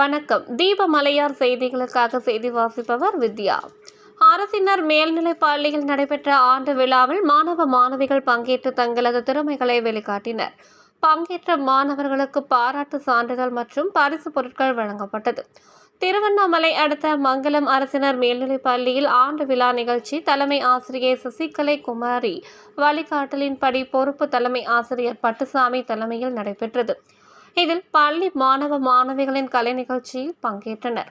வணக்கம். தீபமலையார் செய்திகளுக்காக செய்தி வாசிப்பவர் வித்யா. அரசினர் மேல்நிலைப் பள்ளியில் நடைபெற்ற ஆண்டு விழாவில் மாணவ மாணவிகள் பங்கேற்று தங்களது திறமைகளை வெளிக்காட்டினர். பங்கேற்ற மாணவர்களுக்கு பாராட்டு சான்றிதழ் மற்றும் பரிசு பொருட்கள் வழங்கப்பட்டது. திருவண்ணாமலை அடுத்த மங்கலம் அரசினர் மேல்நிலைப் பள்ளியில் ஆண்டு விழா நிகழ்ச்சி தலைமை ஆசிரியர் சசிகலை குமாரி வழிகாட்டலின்படி பொறுப்பு தலைமை ஆசிரியர் பட்டுசாமி தலைமையில் நடைபெற்றது. இதில் பள்ளி மாணவ மாணவிகளின் கலை நிகழ்ச்சியில் பங்கேற்றனர்.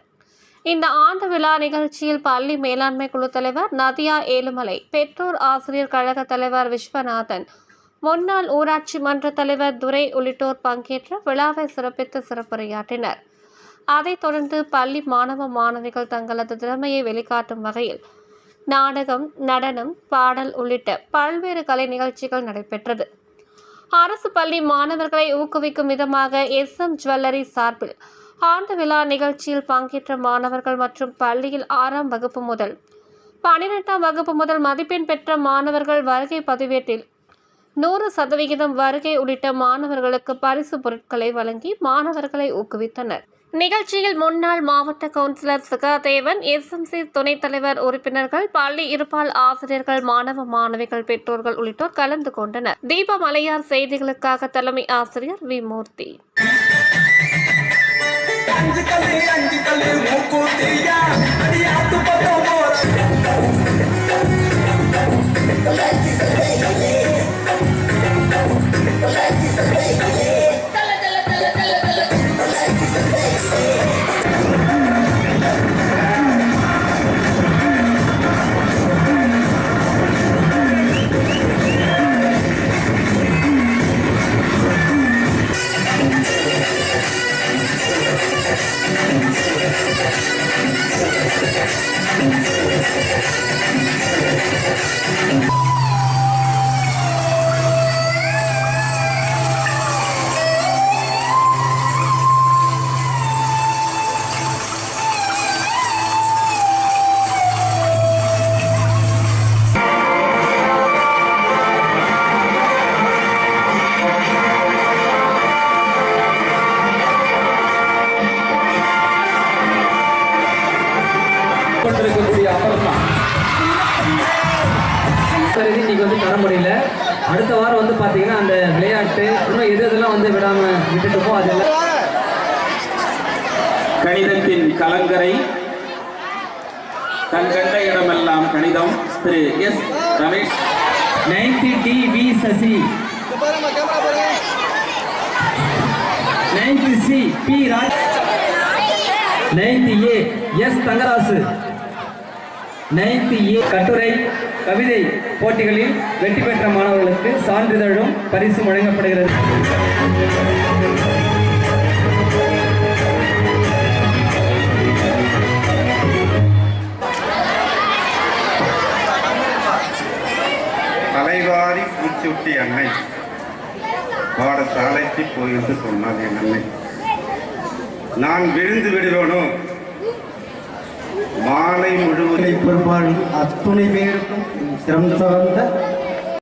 இந்த ஆண்டு விழா நிகழ்ச்சியில் பள்ளி மேலாண்மை குழு தலைவர் நதியா ஏழுமலை பெற்றோர் ஆசிரியர் கழக தலைவர் விஸ்வநாதன் முன்னாள் ஊராட்சி மன்ற தலைவர் துரை உள்ளிட்டோர் பங்கேற்று விழாவை சிறப்பித்து சிறப்புரையாற்றினர். அதைத் தொடர்ந்து பள்ளி மாணவ மாணவிகள் தங்களது திறமையை வெளிக்காட்டும் வகையில் நாடகம் நடனம் பாடல் உள்ளிட்ட பல்வேறு கலை நிகழ்ச்சிகள் நடைபெற்றது. அரசு பள்ளி மாணவர்களை ஊக்குவிக்கும் விதமாக எஸ் எம் ஜுவல்லரி சார்பில் ஆண்டு விழா நிகழ்ச்சியில் பங்கேற்ற மாணவர்கள் மற்றும் பள்ளியில் ஆறாம் வகுப்பு முதல் பனிரெண்டாம் வகுப்பு முதல் மதிப்பெண் பெற்ற மாணவர்கள் வருகை பதிவேட்டில் நூறு சதவிகிதம் வருகை உள்ளிட்ட மாணவர்களுக்கு பரிசு பொருட்களை வழங்கி மாணவர்களை ஊக்குவித்தனர். நிகழ்ச்சியில் முன்னாள் மாவட்ட கவுன்சிலர் சுகாதேவன் எஸ்எம்சி துணைத் தலைவர் உறுப்பினர்கள் பள்ளி இருபால் ஆசிரியர்கள் மாணவ மாணவிகள் பெற்றோர்கள் உள்ளிட்டோர் கலந்து கொண்டனர். தீப மலையார் செய்திகளுக்காக தலைமை ஆசிரியர் வி மூர்த்தி. Thank you. கொண்டிருக்கக்கூடிய அமரம் தான் இன்னைக்கு வந்து தர முடியல. அடுத்த வாரம் வந்து பார்த்தீங்கன்னா அந்த விளையாட்டு இன்னும் எது எதெல்லாம் வந்து விடாம விட்டுட்டுமோ அதெல்லாம். கணிதத்தின் கலங்கரை தன் கண்ட இடமெல்லாம் கணிதம். திரு S. Ramesh. Ninety T V Sasi. Ninety C B Raj. Ninety A S Thangarasu. Ninety A கட்டுரை கவிதை போட்டிகளில் வெற்றி பெற்ற மாணவர்களுக்கு சான்றிதழும் பரிசும் வழங்கப்படுகிறது. தலைவாரி பூச்சொட்டி அன்னை. பாடசாலைக்கு போய் என்று சொன்னார் என் அன்னை. நான் விழுந்து விடுவேனோ? மாலை முழு முழுவதும் பொறுப்பாளி அத்துணை பேருக்கும் சிரம் சார்ந்த